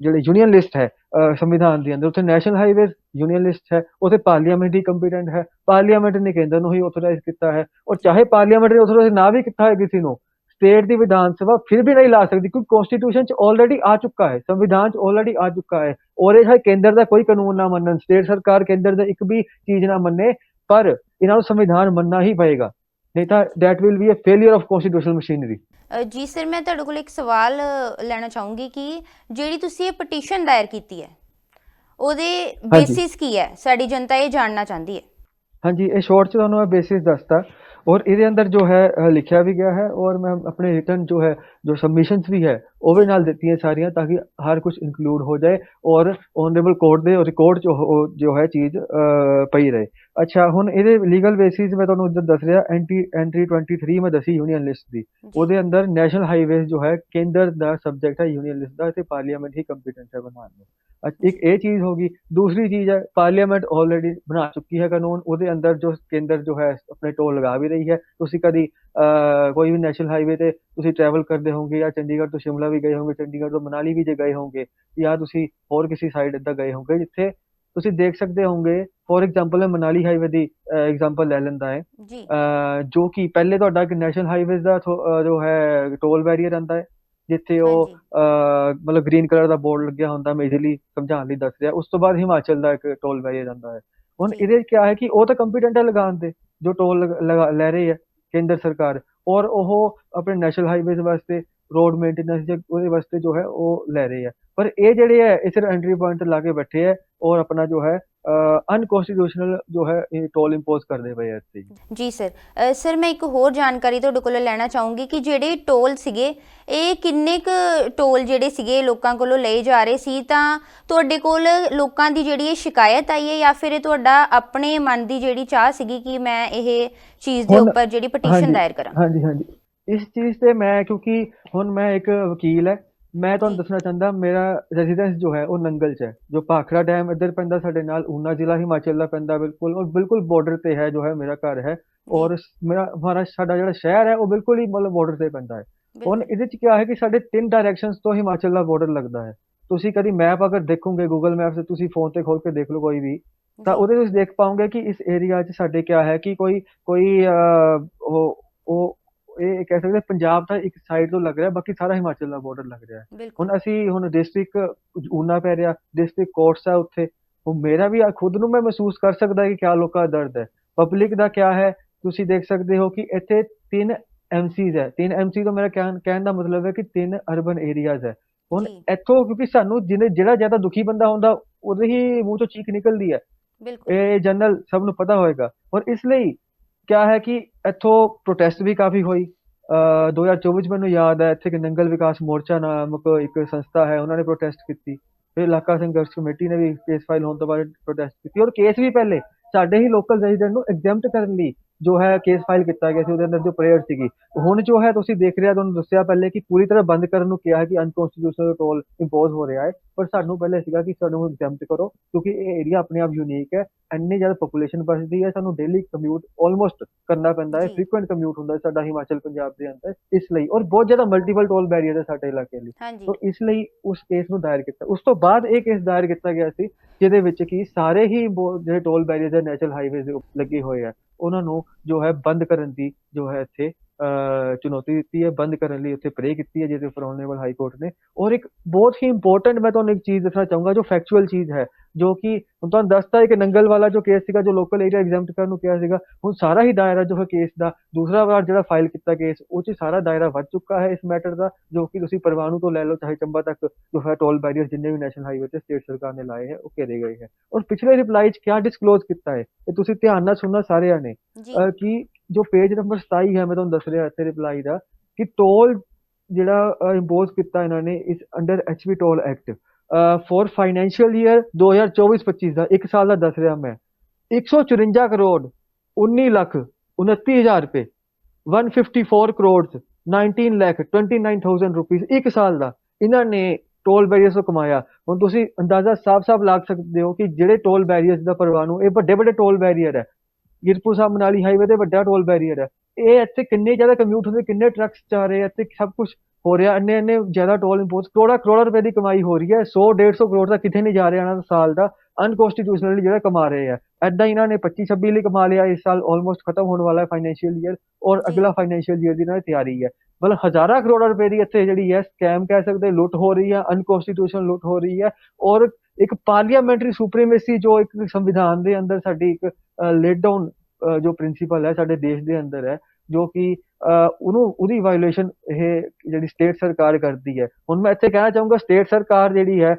ਜਿਹੜੇ ਯੂਨੀਅਨ ਲਿਸਟ ਹੈ ਸੰਵਿਧਾਨ ਦੇ ਅੰਦਰ, ਉੱਥੇ ਨੈਸ਼ਨਲ ਹਾਈਵੇਜ਼ ਯੂਨੀਅਨ ਲਿਸਟ ਹੈ, ਉੱਥੇ ਪਾਰਲੀਮੈਂਟ ਹੀ ਕੰਪੀਟੈਂਟ ਹੈ। ਪਾਰਲੀਮੈਂਟ ਨੇ ਕੇਂਦਰ ਨੂੰ ਹੀ ਆਥੋਰਾਈਜ਼ ਕੀਤਾ ਹੈ। ਔਰ ਚਾਹੇ ਪਾਰਲੀਮੈਂਟ ਨੇ ਆਥੋਰਾਈਜ਼ ਨਾ ਵੀ ਕੀਤਾ ਹੈ ਕਿਸੇ ਨੂੰ ਸਟੇਟ ਦੀ ਵਿਧਾਨ ਸਭਾ ਫਿਰ ਵੀ ਨਹੀਂ ਲਾ ਸਕਦੀ ਕਿਉਂਕਿ ਕਨਸਟੀਟਿਊਸ਼ਨ ਚ ਆਲਰੇਡੀ ਆ ਚੁੱਕਾ ਹੈ ਸੰਵਿਧਾਨ ਚ ਆਲਰੇਡੀ ਆ ਚੁੱਕਾ ਹੈ। ਔਰ ਇਹ ਹੈ ਕੇਂਦਰ ਦਾ ਕੋਈ ਕਾਨੂੰਨ ਨਾ ਮੰਨਣ ਸਟੇਟ ਸਰਕਾਰ ਕੇਂਦਰ ਦਾ ਇੱਕ ਵੀ ਚੀਜ਼ ਨਾ ਮੰਨੇ ਪਰ ਇਹਨਾਂ ਨੂੰ ਸੰਵਿਧਾਨ ਮੰਨਣਾ ਹੀ ਪਏਗਾ। ਨਹੀਂ ਤਾਂ that will be a failure of constitutional machinery ਜੀ ਸਰ ਮੈਂ ਤੁਹਾਡੇ ਕੋਲ ਇੱਕ ਸਵਾਲ ਲੈਣਾ ਚਾਹੂੰਗੀ ਕਿ ਜਿਹੜੀ ਤੁਸੀਂ ਇਹ ਪਟੀਸ਼ਨ ਦਾਇਰ ਕੀਤੀ ਹੈ ਉਹਦੇ ਬੇਸਿਸ ਕੀ ਹੈ? ਸਾਡੀ ਜਨਤਾ ਇਹ ਜਾਣਨਾ ਚਾਹੁੰਦੀ ਹੈ। ਹਾਂਜੀ ਇਹ ਸ਼ਾਰਟ ਚ ਤੁਹਾਨੂੰ ਮੈਂ ਬੇਸਿਸ ਦੱਸਤਾ। ਔਰ ਇਹਦੇ ਅੰਦਰ ਜੋ ਹੈ ਅ, ਲਿਖਿਆ ਵੀ ਗਿਆ ਹੈ ਔਰ ਮੈਂ ਆਪਣੇ ਰਿਟਰਨ ਜੋ ਹੈ ਜੋ ਸਬਮਿਸ਼ਨਸ ਵੀ ਹੈ ਉਹ ਵੀ ਨਾਲ ਦਿੱਤੀਆਂ ਸਾਰੀਆਂ ਤਾਂ ਕਿ ਹਰ ਕੁਝ ਇਨਕਲੂਡ ਹੋ ਜਾਏ ਔਰ ਓਨਰੇਬਲ ਕੋਰਟ ਦੇ ਰਿਕਾਰਡ ਚ ਉਹ- ਜੋ ਹੈ ਚੀਜ਼ ਪਈ ਰਹੇ। ਅੱਛਾ ਹੁਣ ਇਹਦੇ ਲੀਗਲ ਬੇਸਿਸ ਮੈਂ ਤੁਹਾਨੂੰ ਇੱਧਰ ਦੱਸ ਰਿਹਾ ਐਂਟੀ ਐਂਟਰੀ 23 ਮੈਂ ਦੱਸੀ ਯੂਨੀਅਨ ਲਿਸਟ ਦੀ। ਉਹਦੇ ਅੰਦਰ ਨੈਸ਼ਨਲ ਹਾਈਵੇਜ਼ ਜੋ ਹੈ ਕੇਂਦਰ ਦਾ ਸਬਜੈਕਟ ਹੈ ਯੂਨੀਅਨ ਲਿਸਟ ਦਾ ਤੇ ਪਾਰਲੀਮੈਂਟ ਹੀ ਕੰਪੀਟੈਂਟ ਹੈ ਬਣਾਉਣ ਨੂੰ। ਇੱਕ ਇਹ ਚੀਜ਼ ਹੋਗੀ ਦੂਸਰੀ ਚੀਜ਼ ਹੈ ਪਾਰਲੀਮੈਂਟ ਆਲਰੇਡੀ ਬਣਾ ਚੁੱਕੀ ਹੈ ਕਾਨੂੰਨ। ਉਹਦੇ ਅੰਦਰ ਜੋ ਕੇਂਦਰ ਜੋ ਹੈ ਆਪਣੇ ਟੋਲ ਲਗਾ ਵੀ ਰਹੀ ਹੈ। ਤੁਸੀਂ ਕਦੀ ਕੋਈ ਵੀ ਨੈਸ਼ਨਲ ਹਾਈਵੇ ਤੇ ਤੁਸੀਂ ਟਰੈਵਲ ਕਰਦੇ ਹੋਵੋਗੇ ਜਾਂ ਚੰਡੀਗੜ੍ਹ ਤੋਂ ਸ਼ਿਮਲਾ ਵੀ ਗਏ ਹੋਵੋਗੇ ਚੰਡੀਗੜ੍ਹ ਤੋਂ ਮਨਾਲੀ ਵੀ ਜੇ ਗਏ ਹੋਵੋਗੇ ਜਾਂ ਤੁਸੀਂ ਹੋਰ ਕਿਸੇ ਸਾਈਡ ਇੱਦਾਂ ਗਏ ਹੋਵੋਗੇ ਜਿੱਥੇ ਤੁਸੀਂ ਦੇਖ ਸਕਦੇ ਹੋਵੋਗੇ ਫੋਰ ਐਗਜ਼ਾਮਪਲ ਮੈਂ ਮਨਾਲੀ ਹਾਈਵੇ ਦੀ ਐਗਜ਼ਾਮਪਲ ਲੈ ਲੈਂਦਾ ਹੈ। ਜੀ। ਕਿ ਪਹਿਲੇ ਤੁਹਾਡਾ ਇੱਕ ਨੈਸ਼ਨਲ ਹਾਈਵੇਜ਼ ਦਾ ਜੋ ਹੈ ਟੋਲ ਬੈਰੀਅਰ ਆਂਦਾ ਹੈ ਜਿੱਥੇ ਉਹ ਮਤਲਬ ਗ੍ਰੀਨ ਕਲਰ ਦਾ ਬੋਰਡ ਲੱਗਿਆ ਹੁੰਦਾ ਮੈਂ ਇਜ਼ੀਲੀ ਸਮਝਾਉਣ ਲਈ ਦੱਸ ਰਿਹਾ। ਉਸ ਤੋਂ ਬਾਅਦ ਹਿਮਾਚਲ ਦਾ ਇੱਕ ਟੋਲ ਬੈਰੀਅਰ ਆਂਦਾ ਹੈ। ਹੁਣ। ਇਹਦੇ ਕਿਆ ਹੈ ਕਿ ਉਹ ਤਾਂ ਕੰਪੀਟੈਂਟ ਹੈ ਲਗਾਉਣ ਦੇ ਜੋ ਟੋਲ ਲੈ ਰਹੀ ਹੈ ਕੇਂਦਰ ਸਰਕਾਰ। ਔਰ ਉਹ ਆਪਣੇ ਨੈਸ਼ਨਲ ਹਾਈਵੇਜ਼ ਵਾਸਤੇ ਰੋਡ ਮੇਨਟੇਨੈਂਸ ਜਾਂ ਉਹਦੇ ਵਾਸਤੇ ਜੋ ਹੈ ਉਹ ਲੈ ਰਹੇ ਹੈ। ਪਰ ਇਹ ਜਿਹੜੇ ਹੈ ਇਹ ਐਂਟਰੀ ਪੁਆਇੰਟ ਲਾ ਕੇ ਬੈਠੇ ਹੈ ਔਰ ਆਪਣਾ ਜੋ ਹੈ ਅਨਕਨਸਟੀਟਿਊਸ਼ਨਲ ਜੋ ਹੈ ਇਹ ਟੋਲ ਇੰਪੋਜ਼ ਕਰਦੇ ਪਏ ਹੈ। ਇੱਥੇ ਜੀ ਸਰ ਸਰ ਮੈਂ ਇੱਕ ਹੋਰ ਜਾਣਕਾਰੀ ਤੁਹਾਡੇ ਕੋਲੋਂ ਲੈਣਾ ਚਾਹੂੰਗੀ ਕਿ ਜਿਹੜੇ ਟੋਲ ਸੀਗੇ ਇਹ ਕਿੰਨੇ ਕੁ ਟੋਲ ਜਿਹੜੇ ਸੀਗੇ ਲੋਕਾਂ ਕੋਲੋਂ ਲਏ ਜਾ ਰਹੇ ਸੀ? ਤਾਂ ਤੁਹਾਡੇ ਕੋਲ ਲੋਕਾਂ ਦੀ ਜਿਹੜੀ ਇਹ ਸ਼ਿਕਾਇਤ ਆਈ ਹੈ ਜਾਂ ਫਿਰ ਇਹ ਤੁਹਾਡਾ ਆਪਣੇ ਮਨ ਦੀ ਜਿਹੜੀ ਚਾਹ ਸੀਗੀ ਕਿ ਮੈਂ ਇਹ ਚੀਜ਼ ਦੇ ਉੱਪਰ ਜਿਹੜੀ ਪਟੀਸ਼ਨ ਦਾਇਰ ਕਰਾਂ? ਹਾਂਜੀ ਹਾਂਜੀ। ਇਸ ਚੀਜ਼ ਤੇ ਮੈਂ ਕਿਉਂਕਿ ਹੁਣ ਮੈਂ ਇੱਕ ਵਕੀਲ ਹੈ ਮੈਂ ਤੁਹਾਨੂੰ ਜੀ। ਦੱਸਣਾ ਚਾਹੁੰਦਾ ਮੇਰਾ ਰੈਜ਼ੀਡੈਂਸ ਜੋ ਹੈ ਉਹ ਨੰਗਲ 'ਚ ਹੈ। ਜੋ ਭਾਖੜਾ ਡੈਮ ਇੱਧਰ ਪੈਂਦਾ ਸਾਡੇ ਨਾਲ ਊਨਾ ਜ਼ਿਲ੍ਹਾ ਹਿਮਾਚਲ ਦਾ ਪੈਂਦਾ ਬਿਲਕੁਲ ਔਰ ਬਿਲਕੁਲ ਬਾਰਡਰ ਤੇ ਹੈ ਜੋ ਹੈ ਮੇਰਾ ਘਰ ਹੈ। ਔਰ ਸ- ਮੇਰਾ ਹਮਾਰਾ ਸਾਡਾ ਜਿਹੜਾ ਸ਼ਹਿਰ ਹੈ ਉਹ ਬਿਲਕੁਲ ਹੀ ਮਤਲਬ ਬਾਰਡਰ ਤੇ ਪੈਂਦਾ ਹੈ। ਹੁਣ ਬਿਲਕੁਲ। ਇਹਦੇ 'ਚ ਕੀ ਹੈ ਕਿ ਸਾਡੇ ਤਿੰਨ ਡਾਇਰੈਕਸ਼ਨਸ ਤੋਂ ਹਿਮਾਚਲ ਦਾ ਬਾਰਡਰ ਲੱਗਦਾ ਹੈ। ਤੁਸੀਂ ਕਦੀ ਮੈਪ ਅਗਰ ਦੇਖੋਗੇ ਗੂਗਲ ਮੈਪ ਤੇ ਤੁਸੀਂ ਫੋਨ ਤੇ ਖੋਲ ਕੇ ਦੇਖ ਲਓ ਕੋਈ ਵੀ ਤਾਂ ਜੀ, ਉਹਦੇ ਵਿੱਚ ਦੇਖ ਪਾਓਗੇ ਕਿ ਇਸ ਏਰੀਆ 'ਚ ਸਾਡੇ ਕਿਆ ਹੈ ਕਿ ਕੋਈ ਕੋਈ ਅਹ, ਉਹ ਉਹ ਇਹ ਕਹਿ ਸਕਦੇ ਪੰਜਾਬ ਦਾ ਇੱਕ ਸਾਈਡ ਤੋਂ ਲੱਗ ਰਿਹਾ ਬਾਕੀ ਸਾਰਾ ਹਿਮਾਚਲ ਦਾ ਬਾਰਡਰ ਲੱਗ ਰਿਹਾ ਹੈ। ਹੁਣ ਅਸੀਂ ਹੁਣ ਡਿਸਟ੍ਰਿਕਟ ਊਨਾ ਪੈ ਰਿਹਾ ਡਿਸਟ੍ਰਿਕਟ ਕੋਰਟਸ ਹੈ ਉੱਥੇ। ਉਹ ਮੇਰਾ ਵੀ ਖੁਦ ਨੂੰ ਮੈਂ ਮਹਿਸੂਸ ਕਰ ਸਕਦਾ ਕਿ ਕਿਆ ਲੋਕਾਂ ਦਾ ਦਰਦ ਹੈ। ਪਬਲਿਕ ਦਾ ਕਿਆ ਹੈ ਤੁਸੀਂ ਦੇਖ ਸਕਦੇ ਹੋ ਕਿ ਇੱਥੇ ਤਿੰਨ ਐਮਸੀਜ਼ ਹੈ। ਤਿੰਨ ਐਮਸੀ ਤੋਂ ਮੇਰਾ ਕਹਿਣ ਦਾ ਮਤਲਬ ਹੈ ਕਿ ਤਿੰਨ ਅਰਬਨ ਏਰੀਆਜ਼ ਹੈ। ਹੁਣ। ਇੱਥੋਂ ਕਿਉਂਕਿ ਸਾਨੂੰ ਜਿਹਨੇ ਜਿਹੜਾ ਜ਼ਿਆਦਾ ਦੁਖੀ ਬੰਦਾ ਹੁੰਦਾ ਉਹਦੇ ਹੀ ਮੂੰਹ ਤੋਂ ਚੀਕ ਨਿਕਲਦੀ ਹੈ। ਬਿਲਕੁਲ। ਇਹ ਜਨਰਲ ਸਭ ਨੂੰ ਪਤਾ ਹੋਏਗਾ। ਔਰ ਇਸ ਲਈ ਕਿਆ ਹੈ ਕਿ ਇੱਥੋਂ ਪ੍ਰੋਟੈਸਟ ਵੀ ਕਾਫੀ ਹੋਈ, ਅਹ 2024 ਚ ਮੈਨੂੰ ਯਾਦ ਹੈ, ਇੱਥੇ ਇੱਕ ਨੰਗਲ ਵਿਕਾਸ ਮੋਰਚਾ ਨਾਮਕ ਇੱਕ ਸੰਸਥਾ ਹੈ, ਉਹਨਾਂ ਨੇ ਪ੍ਰੋਟੈਸਟ ਕੀਤੀ। ਫਿਰ ਇਲਾਕਾ ਸੰਘਰਸ਼ ਕਮੇਟੀ ਨੇ ਵੀ ਕੇਸ ਫਾਈਲ ਹੋਣ ਤੋਂ ਬਾਅਦ ਪ੍ਰੋਟੈਸਟ ਕੀਤੀ। ਔਰ ਕੇਸ ਵੀ ਪਹਿਲੇ ਸਾਡੇ ਹੀ ਲੋਕਲ ਰੈਜ਼ੀਡੈਂਟ ਨੂੰ ਐਗਜ਼ੈਂਪਟ ਕਰਨ ਲਈ ਜੋ ਹੈ ਕੇਸ ਫਾਈਲ ਕੀਤਾ ਗਿਆ ਸੀ ਉਹਦੇ ਅੰਦਰ ਜੋ ਪ੍ਰੇਅਰ ਸੀਗੀ ਹੁਣ ਜੋ ਹੈ ਤੁਸੀਂ ਦੇਖ ਰਿਹਾ ਤੁਹਾਨੂੰ ਦੱਸਿਆ ਪਹਿਲੇ ਕਿ ਪੂਰੀ ਤਰ੍ਹਾਂ ਬੰਦ ਕਰਨ ਨੂੰ ਕਿਹਾ ਹੈ ਕਿ ਅਨਕਨਸਟੀਟਿਊਸ਼ਨਲ ਟੋਲ ਇੰਪੋਜ਼ ਹੋ ਰਿਹਾ ਹੈ ਪਰ ਸਾਨੂੰ ਪਹਿਲੇ ਸੀਗਾ ਕਿ ਸਾਨੂੰ ਐਗਜ਼ੈਂਪਟ ਕਰੋ ਕਿਉਂਕਿ ਇਹ ਏਰੀਆ ਆਪਣੇ ਆਪ ਯੂਨੀਕ ਹੈ ਇੰਨੀ ਜ਼ਿਆਦਾ ਪੋਪੂਲੇਸ਼ਨ ਵੱਸਦੀ ਹੈ ਸਾਨੂੰ ਡੇਲੀ ਕਮਿਊਟ ਆਲਮੋਸਟ ਕਰਨਾ ਪੈਂਦਾ ਹੈ। ਫ੍ਰੀਕੁਐਂਟ ਕਮਿਊਟ ਹੁੰਦਾ ਹੈ ਸਾਡਾ ਹਿਮਾਚਲ ਪੰਜਾਬ ਦੇ ਅੰਦਰ ਇਸ ਲਈ ਔਰ ਬਹੁਤ ਜ਼ਿਆਦਾ ਮਲਟੀਪਲ ਟੋਲ ਬੈਰੀਅਰ ਹੈ ਸਾਡੇ ਇਲਾਕੇ ਲਈ। ਤੋ ਇਸ ਲਈ ਉਸ ਕੇਸ ਨੂੰ ਦਾਇਰ ਕੀਤਾ। ਉਸ ਤੋਂ ਬਾਅਦ ਇਹ ਕੇਸ ਦਾਇਰ ਕੀਤਾ ਗਿਆ ਸੀ ਜਿਹਦੇ ਵਿੱਚ ਕਿ ਸਾਰੇ ਹੀ ਜਿਹੜੇ ਟੋਲ ਬੈਰੀਅਰ ਦੇ ਨੈਸ਼ਨਲ ਹਾਈਵੇਜ਼ ਦੇ ਉੱਪਰ ਲੱਗੇ ਹੋਏ ਆ ਉਹਨਾਂ ਨੂੰ ਜੋ ਹੈ ਬੰਦ ਕਰਨ ਦੀ ਜੋ ਹੈ ਇੱਥੇ ਚੁਣੌਤੀ ਦਿੱਤੀ ਹੈ ਬੰਦ ਕਰਨ ਲਈ ਉੱਥੇ ਪ੍ਰੇ ਕੀਤੀ ਹੈ ਜਿਹਦੇ ਉੱਪਰ ਆਨਰੇਬਲ ਹਾਈ ਕੋਰਟ ਨੇ। ਔਰ ਇੱਕ ਬਹੁਤ ਹੀ ਇੰਪੋਰਟੈਂਟ ਮੈਂ ਤੁਹਾਨੂੰ ਇੱਕ ਚੀਜ਼ ਦੱਸਣਾ ਚਾਹੂੰਗਾ ਜੋ ਫੈਕਚੁਅਲ ਚੀਜ਼ ਹੈ ਜੋ ਕਿ ਹੁਣ ਤੁਹਾਨੂੰ ਦੱਸਤਾ ਹੈ ਕਿ ਨੰਗਲ ਵਾਲਾ ਜੋ ਕੇਸ ਸੀਗਾ ਜੋ ਲੋਕਲ ਏਰੀਆ ਐਗਜ਼ੈਂਪਟ ਕਰਨ ਨੂੰ ਕਿਹਾ ਸੀਗਾ ਹੁਣ ਸਾਰਾ ਹੀ ਦਾਇਰਾ ਜੋ ਹੈ ਕੇਸ ਦਾ ਦੂਸਰਾ ਵਾਰ ਜਿਹੜਾ ਫਾਈਲ ਕੀਤਾ ਕੇਸ ਉਹ 'ਚ ਸਾਰਾ ਦਾਇਰਾ ਵੱਧ ਚੁੱਕਾ ਹੈ ਇਸ ਮੈਟਰ ਦਾ ਜੋ ਕਿ ਤੁਸੀਂ ਪਰਵਾਣੂ ਤੋਂ ਲੈ ਲਓ ਚਾਹੇ ਚੰਬਾ ਤੱਕ ਜੋ ਹੈ ਟੋਲ ਬੈਰੀਅਰ ਜਿੰਨੇ ਵੀ ਨੈਸ਼ਨਲ ਹਾਈਵੇ ਤੇ ਸਟੇਟ ਸਰਕਾਰ ਨੇ ਲਾਏ ਹੈ ਉਹ ਘੇਰੇ ਗਏ ਹੈ। ਔਰ ਪਿਛਲੇ ਰਿਪਲਾਈ 'ਚ ਕਿਆ ਡਿਸਕਲੋਜ਼ ਕੀਤਾ ਹੈ ਇਹ ਤੁਸੀਂ ਧਿਆਨ ਨਾਲ ਸੁਣਨਾ ਸਾਰਿਆਂ ਨੇ। ਕਿ ਜੋ ਪੇਜ ਨੰਬਰ 27 ਹੈ, ਮੈਂ ਤੁਹਾਨੂੰ ਦੱਸ ਰਿਹਾ ਇੱਥੇ ਰਿਪਲਾਈ ਦਾ, ਕਿ ਟੋਲ ਜਿਹੜਾ ਇੰਪੋਜ਼ ਕੀਤਾ ਇਹਨਾਂ ਨੇ ਇਸ under HP toll act for financial year 2024-25 ਦਾ ਇੱਕ ਸਾਲ ਦਾ ਦੱਸ ਰਿਹਾ ਮੈਂ। 154 ਕਰੋੜ 19 ਲੱਖ 29000 ਰੁਪਏ। 154 ਕਰੋੜ 19 ਲੱਖ 29000 ਰੁਪਏ ਇੱਕ ਸਾਲ ਦਾ। ਇਹਨਾਂ ਨੇ ਟੋਲ ਬੈਰੀਅਰਸ ਤੋਂ ਕਮਾਇਆ। ਹੁਣ ਤੁਸੀਂ ਅੰਦਾਜ਼ਾ ਸਾਫ਼-ਸਾਫ਼ ਲਾ ਸਕਦੇ ਹੋ ਕਿ ਜਿਹੜੇ ਟੋਲ ਬੈਰੀਅਰਸ ਦਾ ਪਰਵਾਨੂ ਇਹ ਵੱਡੇ ਵੱਡੇ ਟੋਲ ਬੈਰੀਅਰ ਹੈ। ਗਿਰਪੁਰ ਸਾਹਿਬ ਮਨਾਲੀ ਹਾਈਵੇ ਤੇ ਵੱਡਾ ਟੋਲ ਬੈਰੀਅਰ ਹੈ। ਇਹ ਇੱਥੇ ਕਿੰਨੇ ਜ਼ਿਆਦਾ ਕਮਿਊਟ ਹੁੰਦੇ ਕਿੰਨੇ ਟਰੱਕਸ ਜਾ ਰਹੇ ਆ ਇੱਥੇ ਸਭ ਕੁਝ ਹੋ ਰਿਹਾ। ਇੰਨੇ ਇੰਨੇ ਜ਼ਿਆਦਾ ਟੋਲ ਇੰਪੋਜ਼ ਕਰੋੜਾ ਕਰੋੜਾ ਰੁਪਏ ਦੀ ਕਮਾਈ ਹੋ ਰਹੀ ਹੈ। 100 150 ਕਰੋੜ ਦਾ ਕਿਤੇ ਨਹੀਂ ਜਾ ਰਿਹਾ ਇਹਨਾਂ ਦਾ ਸਾਲ ਦਾ। ਅਨਕਨਸਟੀਟਿਊਸ਼ਨਲੀ ਜਿਹੜਾ ਕਮਾ ਰਹੇ ਆ। ਐਦਾਂ ਇਹਨਾਂ ਨੇ 25 26 ਲਈ ਕਮਾ ਲਿਆ। ਇਸ ਸਾਲ ਆਲਮੋਸਟ ਖਤਮ ਹੋਣ ਵਾਲਾ ਹੈ ਫਾਈਨੈਂਸ਼ੀਅਲ ਈਅਰ ਔਰ। ਅਗਲਾ ਫਾਈਨੈਂਸ਼ੀਅਲ ਈਅਰ ਦੀ ਇਹਨਾਂ ਦੀ ਤਿਆਰੀ ਹੈ। ਮਤਲਬ ਹਜ਼ਾਰਾਂ ਕਰੋੜਾਂ ਰੁਪਏ ਦੀ ਇੱਥੇ ਜਿਹੜੀ ਹੈ ਸਕੈਮ ਕਹਿ ਸਕਦੇ ਲੁੱਟ ਹੋ ਰਹੀ ਹੈ ਅਨਕਨਸਟੀਟਿਊਸ਼ਨਲ ਲੁੱਟ ਹੋ ਰਹੀ ਹੈ ਔਰ ਇੱਕ ਪਾਰਲੀਮੈਂਟਰੀ ਸੁਪਰੀਮੇਸੀ ਜੋ ਇੱਕ ਸੰਵਿਧਾਨ ਦੇ ਅੰਦਰ ਸਾਡੀ ਇੱਕ ਲੇਟ ਡਾਊਨ ਜੋ ਪ੍ਰਿੰਸੀਪਲ ਹੈ ਸਾਡੇ ਦੇਸ਼ ਦੇ ਅੰਦਰ ਹੈ ਜੋ ਕਿ ਉਹਨੂੰ ਉਹਦੀ ਵਾਇਓਲੇਸ਼ਨ ਇਹ ਜਿਹੜੀ ਸਟੇਟ ਸਰਕਾਰ ਕਰਦੀ ਹੈ। ਹੁਣ ਮੈਂ ਇੱਥੇ ਕਹਿਣਾ ਚਾਹੂੰਗਾ ਸਟੇਟ ਸਰਕਾਰ ਜਿਹੜੀ ਹੈ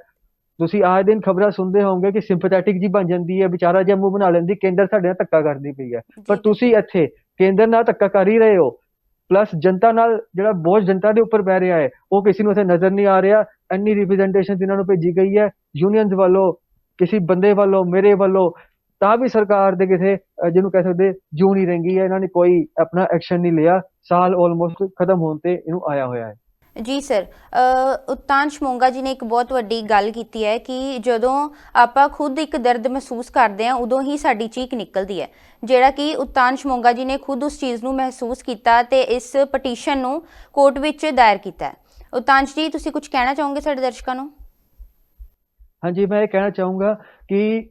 ਤੁਸੀਂ ਆਏ ਦਿਨ ਖਬਰਾਂ ਸੁਣਦੇ ਹੋਵੋਗੇ ਕਿ ਸਿੰਪਥੈਟਿਕ ਜੀ ਬਣ ਜਾਂਦੀ ਹੈ ਵਿਚਾਰਾ ਜਿਹਾ ਮੂੰਹ ਬਣਾ ਲੈਂਦੀ ਕੇਂਦਰ ਸਾਡੇ ਨਾਲ ਧੱਕਾ ਕਰਦੀ ਪਈ ਹੈ। ਪਰ ਜੀ, ਤੁਸੀਂ ਇੱਥੇ ਕੇਂਦਰ ਨਾਲ ਧੱਕਾ ਕਰ ਹੀ ਰਹੇ ਹੋ ਪਲੱਸ ਜਨਤਾ ਨਾਲ ਜਿਹੜਾ ਬੋਝ ਜਨਤਾ ਦੇ ਉੱਪਰ ਪੈ ਰਿਹਾ ਹੈ ਉਹ ਕਿਸੇ ਨੂੰ ਇੱਥੇ ਨਜ਼ਰ ਨਹੀਂ ਆ ਰਿਹਾ ਇੰਨੀ ਰਿਪਰੈਜ਼ੈਂਟੇਸ਼ਨ ਇਹਨਾਂ ਨੂੰ ਭੇਜੀ ਗਈ ਹੈ ਯੂਨੀਅਨਸ ਵੱਲੋਂ, ਕਿਸੇ ਬੰਦੇ ਵੱਲੋਂ, ਮੇਰੇ ਵੱਲੋਂ, ਤਾਂ ਵੀ ਸਰਕਾਰ ਦੇ ਕਿਸੇ ਜਿਹਨੂੰ ਕਹਿ ਸਕਦੇ, ਜੂ ਨਹੀਂ ਰਹਿੰਗੀ ਹੈ, ਇਹਨਾਂ ਨੇ ਕੋਈ ਆਪਣਾ ਐਕਸ਼ਨ ਨਹੀਂ ਲਿਆ, ਸਾਲ ਆਲਮੋਸਟ ਖਤਮ ਹੋਣ ਤੇ ਇਹਨੂੰ ਆਇਆ ਹੋਇਆ ਹੈ। ਜੀ ਸਰ ਉਤਾਂਸ਼ ਮੋਂਗਾ ਜੀ ਨੇ ਇੱਕ ਬਹੁਤ ਵੱਡੀ ਗੱਲ ਕੀਤੀ ਹੈ ਕਿ ਜਦੋਂ ਆਪਾਂ ਖੁਦ ਇੱਕ ਦਰਦ ਮਹਿਸੂਸ ਕਰਦੇ ਹਾਂ, ਉਦੋਂ ਹੀ ਸਾਡੀ ਚੀਕ ਨਿਕਲਦੀ ਹੈ। ਜਿਹੜਾ ਕਿ ਉਤਾਂਸ਼ ਮੋਂਗਾ ਜੀ ਨੇ ਖੁਦ ਉਸ ਚੀਜ਼ ਨੂੰ ਮਹਿਸੂਸ ਕੀਤਾ ਤੇ ਇਸ ਪਟੀਸ਼ਨ ਨੂੰ ਕੋਰਟ ਵਿੱਚ ਦਾਇਰ ਕੀਤਾ ਉਤਾਂਸ਼ ਜੀ, ਤੁਸੀਂ ਕੁਝ ਕਹਿਣਾ ਚਾਹੋਗੇ ਸਾਡੇ ਦਰਸ਼ਕਾਂ ਨੂੰ? ਹਾਂਜੀ ਮੈਂ ਇਹ ਕਹਿਣਾ ਚਾਹੂੰਗਾ ਕਿ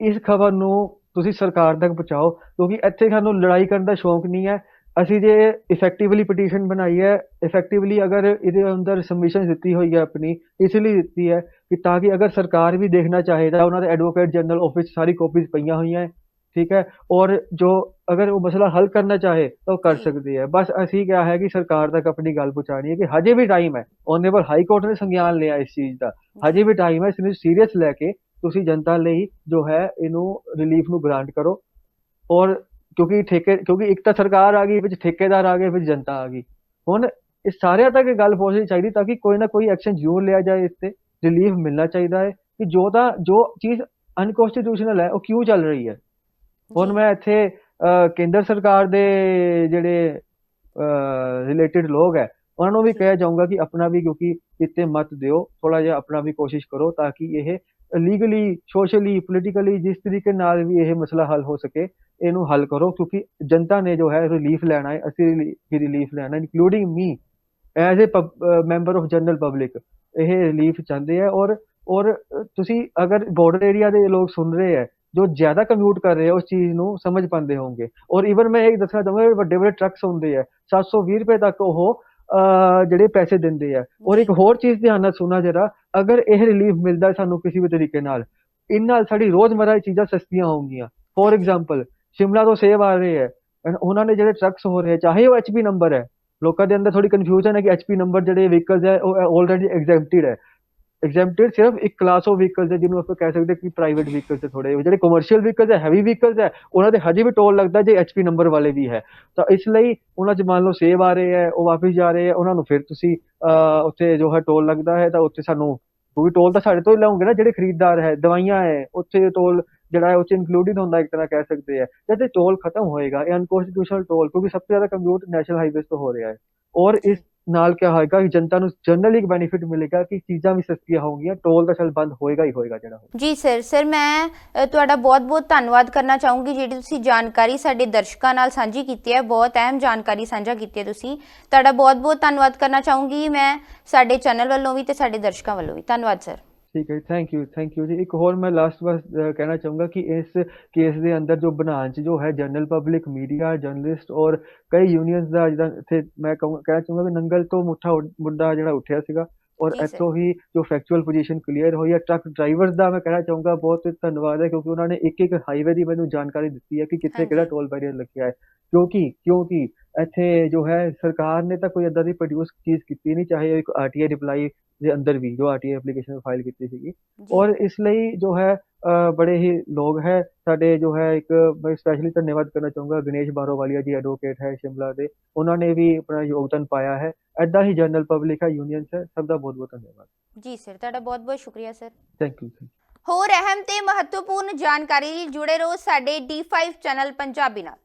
ਇਸ ਖਬਰ ਨੂੰ ਤੁਸੀਂ ਸਰਕਾਰ ਤੱਕ ਪਹੁੰਚਾਓ ਕਿਉਂਕਿ ਇੱਥੇ ਸਾਨੂੰ ਲੜਾਈ ਕਰਨ ਦਾ ਸ਼ੌਂਕ ਨਹੀਂ ਹੈ। ਅਸੀਂ ਜੇ ਇਫੈਕਟਿਵਲੀ ਪਟੀਸ਼ਨ ਬਣਾਈ ਹੈ ਇਫੈਕਟਿਵਲੀ ਅਗਰ ਇਹਦੇ ਅੰਦਰ ਸਬਮਿਸ਼ਨ ਦਿੱਤੀ ਹੋਈ ਹੈ ਆਪਣੀ ਇਸ ਲਈ ਦਿੱਤੀ ਹੈ ਕਿ ਤਾਂ ਕਿ ਅਗਰ ਸਰਕਾਰ ਵੀ ਦੇਖਣਾ ਚਾਹੇ ਤਾਂ ਉਹਨਾਂ ਦੇ ਐਡਵੋਕੇਟ ਜਨਰਲ ਆਫਿਸ ਸਾਰੀ ਕਾਪੀਜ਼ ਪਈਆਂ ਹੋਈਆਂ ਹੈ ਠੀਕ ਹੈ? ਔਰ ਜੋ ਅਗਰ ਉਹ ਮਸਲਾ ਹੱਲ ਕਰਨਾ ਚਾਹੇ ਤਾਂ ਉਹ ਕਰ। ਸਕਦੀ ਹੈ। ਬਸ ਅਸੀਂ ਕਿਹਾ ਹੈ ਕਿ ਸਰਕਾਰ ਤੱਕ ਆਪਣੀ ਗੱਲ ਪਹੁੰਚਾਣੀ ਹੈ ਕਿ ਹਜੇ ਵੀ ਟਾਈਮ ਹੈ। ਓਨਰੇਬਲ ਹਾਈ ਕੋਰਟ ਨੇ ਸੰਗਿਆਨ ਲਿਆ ਇਸ ਚੀਜ਼ ਦਾ। ਹਜੇ ਵੀ ਟਾਈਮ ਹੈ ਇਸ ਨੂੰ ਸੀਰੀਅਸ ਲੈ ਕੇ ਤੁਸੀਂ ਜਨਤਾ ਲਈ ਜੋ ਹੈ ਇਹਨੂੰ ਰਿਲੀਫ ਨੂੰ ਗ੍ਰਾਂਟ ਕਰੋ। ਔਰ ਕਿਉਂਕਿ ਠੇਕੇ ਕਿਉਂਕਿ ਇੱਕ ਤਾਂ ਸਰਕਾਰ ਆ ਗਈ ਵਿੱਚ ਠੇਕੇਦਾਰ ਆ ਗਏ ਵਿੱਚ ਜਨਤਾ ਆ ਗਈ। ਹੁਣ ਇਸ ਸਾਰਿਆਂ ਤੱਕ ਇਹ ਗੱਲ ਪਹੁੰਚਣੀ ਚਾਹੀਦੀ ਤਾਂ ਕਿ ਕੋਈ ਨਾ ਕੋਈ ਐਕਸ਼ਨ ਜ਼ਰੂਰ ਲਿਆ ਜਾਏ ਇਸ ਤੇ ਰਿਲੀਫ ਮਿਲਣਾ ਚਾਹੀਦਾ ਹੈ ਕਿ ਜੋ ਤਾਂ ਜੋ ਚੀਜ਼ ਅਨਕਨਸਟੀਟਿਊਸ਼ਨਲ ਹੈ ਉਹ ਕਿਉਂ ਚੱਲ ਰਹੀ ਹੈ? ਹੁਣ। ਮੈਂ ਇੱਥੇ ਕੇਂਦਰ ਸਰਕਾਰ ਦੇ ਜਿਹੜੇ ਰਿਲੇਟਡ ਲੋਕ ਹੈ ਉਹਨਾਂ ਨੂੰ ਵੀ ਕਹਿਆ ਜਾਊਂਗਾ ਕਿ ਆਪਣਾ ਵੀ ਕਿਉਂਕਿ ਇੱਥੇ ਮਤ ਦਿਓ ਥੋੜਾ ਜਿਹਾ ਆਪਣਾ ਵੀ ਕੋਸ਼ਿਸ਼ ਕਰੋ ਤਾਂ ਕਿ ਇਹ ਲੀਗਲੀ ਸੋਸ਼ਲੀ ਪੋਲੀਟੀਕਲੀ ਜਿਸ ਤਰੀਕੇ ਨਾਲ ਵੀ ਇਹ ਮਸਲਾ ਹੱਲ ਹੋ ਸਕੇ, ਇਹਨੂੰ ਹੱਲ ਕਰੋ ਕਿਉਂਕਿ ਜਨਤਾ ਨੇ ਜੋ ਹੈ ਰਿਲੀਫ ਲੈਣਾ ਹੈ, ਅਸੀਂ ਵੀ ਰਿਲੀਫ ਲੈਣਾ including me as a member of general public ਇਹ ਰਿਲੀਫ ਚਾਹੁੰਦੇ ਆ ਔਰ ਔਰ ਤੁਸੀਂ ਅਗਰ ਬਾਰਡਰ ਏਰੀਆ ਦੇ ਲੋਕ ਸੁਣ ਰਹੇ ਹੈ, ਜੋ ਜ਼ਿਆਦਾ ਕਮਿਊਟ ਕਰ ਰਹੇ ਆ ਉਸ ਚੀਜ਼ ਨੂੰ ਸਮਝ ਪਾਉਂਦੇ ਹੋਣਗੇ, ਔਰ ਇਵਨ ਮੈਂ ਇਹ ਦੱਸਣਾ ਚਾਹੁੰਦਾ ਵੱਡੇ ਵੱਡੇ ਟਰੱਕਸ ਹੁੰਦੇ ਆ 720 ਰੁਪਏ ਤੱਕ ਉਹ ਜਿਹੜੇ ਪੈਸੇ ਦਿੰਦੇ ਆ। ਔਰ ਇੱਕ ਹੋਰ ਚੀਜ਼ ਧਿਆਨ ਨਾਲ ਸੁਣਾ ਜਰਾ, ਅਗਰ ਇਹ ਰਿਲੀਫ ਮਿਲਦਾ ਸਾਨੂੰ ਕਿਸੇ ਵੀ ਤਰੀਕੇ ਨਾਲ, ਇਨ ਨਾਲ ਸਾਡੀ ਰੋਜ਼ਮਰਰਾ ਦੀ ਚੀਜ਼ਾਂ ਸਸਤੀਆਂ ਹੋਣਗੀਆਂ। ਫੋਰ ਐਗਜ਼ਾਮਪਲ ਸ਼ਿਮਲਾ ਤੋਂ ਸੇਬ ਆ ਰਹੇ ਹੈ ਉਹਨਾਂ ਨੇ ਜਿਹੜੇ ਟਰੱਕਸ ਹੋ ਰਹੇ ਆ ਚਾਹੇ ਉਹ ਐਚਪੀ ਨੰਬਰ ਹੈ। ਲੋਕਾਂ ਦੇ ਅੰਦਰ ਥੋੜੀ ਕਨਫਿਊਜ਼ਨ ਹੈ ਕਿ ਐਚਪੀ ਨੰਬਰ ਜਿਹੜੇ ਵਹੀਕਲਸ ਹੈ, ਉਹ ਆਲਰੇਡੀ ਐਗਜ਼ੈਂਪਟਡ ਹੈ। ਐਗਜ਼ੈਂਪਟਡ ਸਿਰਫ ਇੱਕ ਕਲਾਸ ਆਫ ਵਹੀਕਲਸ ਹੈ ਜਿਹਨੂੰ ਆਪਾਂ ਕਹਿ ਸਕਦੇ ਕਿ ਪ੍ਰਾਈਵੇਟ ਵਹੀਕਲਸ ਹੈ ਥੋੜੇ ਜਿਹੜੇ ਕਮਰਸ਼ੀਅਲ ਵਹੀਕਲਸ ਹੈ ਹੈਵੀ ਵਹੀਕਲਸ ਹੈ, ਉਹਨਾਂ ਦੇ ਹਜੇ ਵੀ ਟੋਲ ਲੱਗਦਾ ਜੇ ਐਚਪੀ ਨੰਬਰ ਵਾਲੇ ਵੀ ਹੈ। ਤਾਂ ਇਸ ਲਈ ਉਹਨਾਂ 'ਚ ਮੰਨ ਲਓ ਸੇਵ ਆ ਰਹੇ ਹੈ, ਉਹ ਵਾਪਸ ਜਾ ਰਹੇ ਹੈ, ਉਹਨਾਂ ਨੂੰ ਫਿਰ ਤੁਸੀਂ ਉੱਥੇ ਜੋ ਹੈ ਟੋਲ ਲੱਗਦਾ ਹੈ, ਤਾਂ ਉੱਥੇ ਸਾਨੂੰ, ਕਿਉਂਕਿ ਟੋਲ ਤਾਂ ਸਾਡੇ ਤੋਂ ਹੀ ਲਾਉਂਗੇ ਨਾ, ਜਿਹੜੇ ਖਰੀਦਦਾਰ ਹੈ, ਦਵਾਈਆਂ ਹੈ, ਉੱਥੇ ਟੋਲ ਜਿਹੜਾ ਹੈ, ਉਹ 'ਚ ਇਨਕਲੂਡਿਡ ਹੁੰਦਾ ਇੱਕ ਤਰ੍ਹਾਂ ਕਹਿ ਸਕਦੇ ਆ ਜਦ ਇਹ ਟੋਲ ਖਤਮ ਹੋਏਗਾ, ਇਹ ਅਨਕਨਸਟੀਟਿਊਸ਼ਨਲ ਟੋਲ ਕਿਉਂਕਿ ਸਭ ਤੋਂ ਜ਼ਿਆਦਾ ਕੰਪਿਊਟ ਨੈਸ਼ਨਲ ਹਾਈਵੇਜ਼ ਤੋਂ ਹੋ ਰਿਹਾ ਹੈ। ਔਰ ਇਸ ਨਾਲ ਕਿਆ ਹੋਏਗਾ ਕਿ ਜਨਤਾ ਨੂੰ ਜਨਰਲੀ ਇੱਕ ਬੈਨੀਫਿਟ ਮਿਲੇਗਾ ਕਿ ਚੀਜ਼ਾਂ ਵੀ ਸਸਤੀਆਂ ਹੋਣਗੀਆਂ ਟੋਲ ਦਾ ਚੱਲ ਬੰਦ ਹੋਏਗਾ ਹੀ ਹੋਏਗਾ ਜਿਹੜਾ ਜੀ ਸਰ ਸਰ ਮੈਂ ਤੁਹਾਡਾ ਬਹੁਤ-ਬਹੁਤ ਧੰਨਵਾਦ ਕਰਨਾ ਚਾਹੂੰਗੀ, ਜਿਹੜੀ ਤੁਸੀਂ ਜਾਣਕਾਰੀ ਸਾਡੇ ਦਰਸ਼ਕਾਂ ਨਾਲ ਸਾਂਝੀ ਕੀਤੀ ਹੈ, ਬਹੁਤ ਅਹਿਮ ਜਾਣਕਾਰੀ ਸਾਂਝਾ ਕੀਤੀ ਹੈ ਤੁਸੀਂ। ਤੁਹਾਡਾ ਬਹੁਤ-ਬਹੁਤ ਧੰਨਵਾਦ ਕਰਨਾ ਚਾਹੂੰਗੀ, ਮੈਂ ਸਾਡੇ ਚੈਨਲ ਵੱਲੋਂ ਵੀ ਤੇ ਸਾਡੇ ਦਰਸ਼ਕਾਂ ਵੱਲੋਂ ਵੀ। ਧੰਨਵਾਦ ਸਰ ਠੀਕ ਹੈ ਥੈਂਕ ਯੂ ਥੈਂਕ ਯੂ ਜੀ ਇੱਕ ਹੋਰ ਮੈਂ ਲਾਸਟ ਬਸ ਕਹਿਣਾ ਚਾਹੂੰਗਾ ਕਿ ਇਸ ਕੇਸ ਦੇ ਅੰਦਰ ਜੋ ਬਣਾਉਣ 'ਚ ਜੋ ਹੈ ਜਨਰਲ ਪਬਲਿਕ ਮੀਡੀਆ ਜਰਨਲਿਸਟ ਔਰ ਕਈ ਯੂਨੀਅਨਸ ਦਾ ਜਿੱਦਾਂ ਇੱਥੇ ਮੈਂ ਕਹੂੰ ਕਹਿਣਾ ਚਾਹੂੰਗਾ ਕਿ ਨੰਗਲ ਤੋਂ ਮੁੱਠਾ ਉੱਡ- ਮੁੱਦਾ ਜਿਹੜਾ ਉੱਠਿਆ ਸੀਗਾ ਔਰ ਜੀ। ਇੱਥੋਂ ਹੀ ਜੋ ਫੈਕਚੁਅਲ ਪੋਜੀਸ਼ਨ ਕਲੀਅਰ ਹੋਈ ਹੈ ਟਰੱਕ ਡਰਾਈਵਰਸ ਦਾ ਮੈਂ ਕਹਿਣਾ ਚਾਹੂੰਗਾ ਬਹੁਤ ਧੰਨਵਾਦ ਹੈ ਕਿਉਂਕਿ ਉਹਨਾਂ ਨੇ ਇੱਕ ਇੱਕ ਹਾਈਵੇ ਦੀ ਮੈਨੂੰ ਜਾਣਕਾਰੀ ਦਿੱਤੀ ਹੈ ਕਿ ਕਿੱਥੇ ਕਿਹੜਾ ਹਾਂਜੀ। ਟੋਲ ਬੈਰੀਅਰ ਲੱਗਿਆ ਹੈ ਕਿਉਂਕਿ ਕਿਉਂਕਿ ਇੱਥੇ ਜੋ ਹੈ ਸਰਕਾਰ ਨੇ ਤਾਂ ਕੋਈ ਏਦਾਂ ਦੀ ਪ੍ਰੋਡਿਊਸ ਚੀਜ਼ ਕੀਤੀ ਨਹੀਂ ਚਾਹੇ ਇੱਕ ਆਰਟੀਆਈ ਰਿਪਲਾਈ ਦੇ ਅੰਦਰ ਵੀ ਜੋ ਆਰਟੀਆਈ ਐਪਲੀਕੇਸ਼ਨ ਫਾਈਲ ਕੀਤੀ ਸੀਗੀ। ਔਰ ਇਸ ਲਈ ਜੋ ਹੈ ਬੜੇ ਹੀ ਲੋਕ ਹੈ ਸਾਡੇ ਜੋ ਹੈ ਇੱਕ ਮੈਂ ਸਪੈਸ਼ਲੀ ਧੰਨਵਾਦ ਕਰਨਾ ਚਾਹੂੰਗਾ ਗਣੇਸ਼ ਬਾਰੋਵਾਲੀਆ ਜੀ ਐਡਵੋਕੇਟ ਹੈ ਸ਼ਿਮਲਾ ਦੇ। ਉਹਨਾਂ ਨੇ ਵੀ ਆਪਣਾ ਯੋਗਦਾਨ ਪਾਇਆ ਹੈ। ਐਦਾਂ ਹੀ ਜਨਰਲ ਪਬਲਿਕ ਹੈ ਯੂਨੀਅਨਸ ਹੈ ਸਭ ਦਾ ਬਹੁਤ ਬਹੁਤ ਧੰਨਵਾਦ। ਜੀ ਸਰ ਤੁਹਾਡਾ ਬਹੁਤ-ਬਹੁਤ ਸ਼ੁਕਰੀਆ ਸਰ ਥੈਂਕ ਯੂ ਹੋਰ ਅਹਿਮ ਤੇ ਮਹੱਤਵਪੂਰਨ ਜਾਣਕਾਰੀ ਲਈ ਜੁੜੇ ਰਹੋ ਸਾਡੇ D5 ਚੈਨਲ ਪੰਜਾਬੀ ਨਾਲ।